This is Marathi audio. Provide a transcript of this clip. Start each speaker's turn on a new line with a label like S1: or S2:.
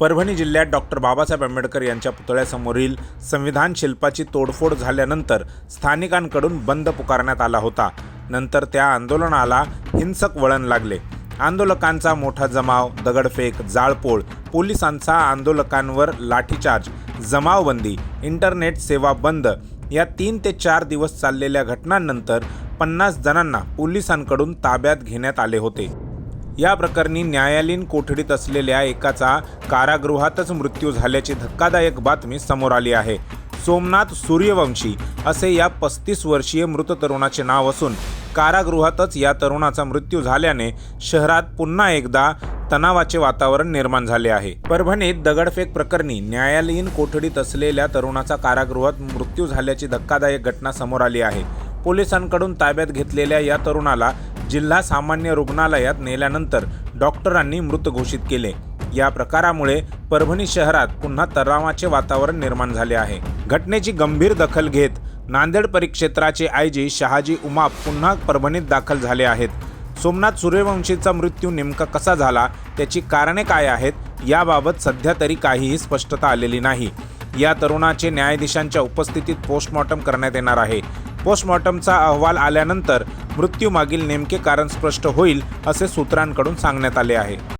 S1: परभणी जिल्ह्यात डॉक्टर बाबासाहेब आंबेडकर यांच्या पुतळ्यासमोरील संविधान शिल्पाची तोडफोड झाल्यानंतर स्थानिकांकडून बंद पुकारण्यात आला होता. नंतर त्या आंदोलनाला हिंसक वळण लागले. आंदोलकांचा मोठा जमाव दगडफेक जाळपोळ पोलिसांचा आंदोलकांवर लाठीचार्ज जमावबंदी इंटरनेट सेवा बंद या तीन ते चार दिवस चाललेल्या घटनांनंतर पन्नास जणांना पोलिसांकडून ताब्यात घेण्यात आले होते. या प्रकरणी न्यायालयीन कोठडीत असलेल्या एकाचा कारागृहातच मृत्यू झाल्याची धक्कादायक बातमी समोर आली आहे. सोमनाथ सूर्यवंशी असे या पस्तीस वर्षीय मृत तरुणाचे नाव असून कारागृहातच या तरुणाचा मृत्यू झाल्याने शहरात पुन्हा एकदा तणावाचे वातावरण निर्माण झाले आहे. परभणीत दगडफेक प्रकरणी न्यायालयीन कोठडीत असलेल्या तरुणाचा कारागृहात मृत्यू झाल्याची धक्कादायक घटना समोर आली आहे. पोलिसांकडून ताब्यात घेतलेल्या या तरुणाला जिल्हा सामान्य रुग्णालयात नेल्यानंतर डॉक्टरांनी मृत घोषित केले. या प्रकारामुळे परभणी शहरात पुन्हा तणावाचे वातावरण निर्माण झाले आहे. घटनेची गंभीर दखल घेत नांदेड परिक्षेत्राचे आयजी शहाजी उमाप पुन्हा परभणीत दाखल झाले आहेत. सोमनाथ सूर्यवंशीचा मृत्यू नेमका कसा झाला त्याची कारणे काय आहेत याबाबत सध्या तरी काहीही स्पष्टता आलेली नाही. या तरुणाचे न्यायाधीशांच्या उपस्थितीत पोस्टमॉर्टम करण्यात येणार आहे. पोस्टमॉर्टमचा अहवाल आल्यानंतर मृत्यूमागील नेमके कारण स्पष्ट होईल असे सूत्रांकडून सांगण्यात आले आहे.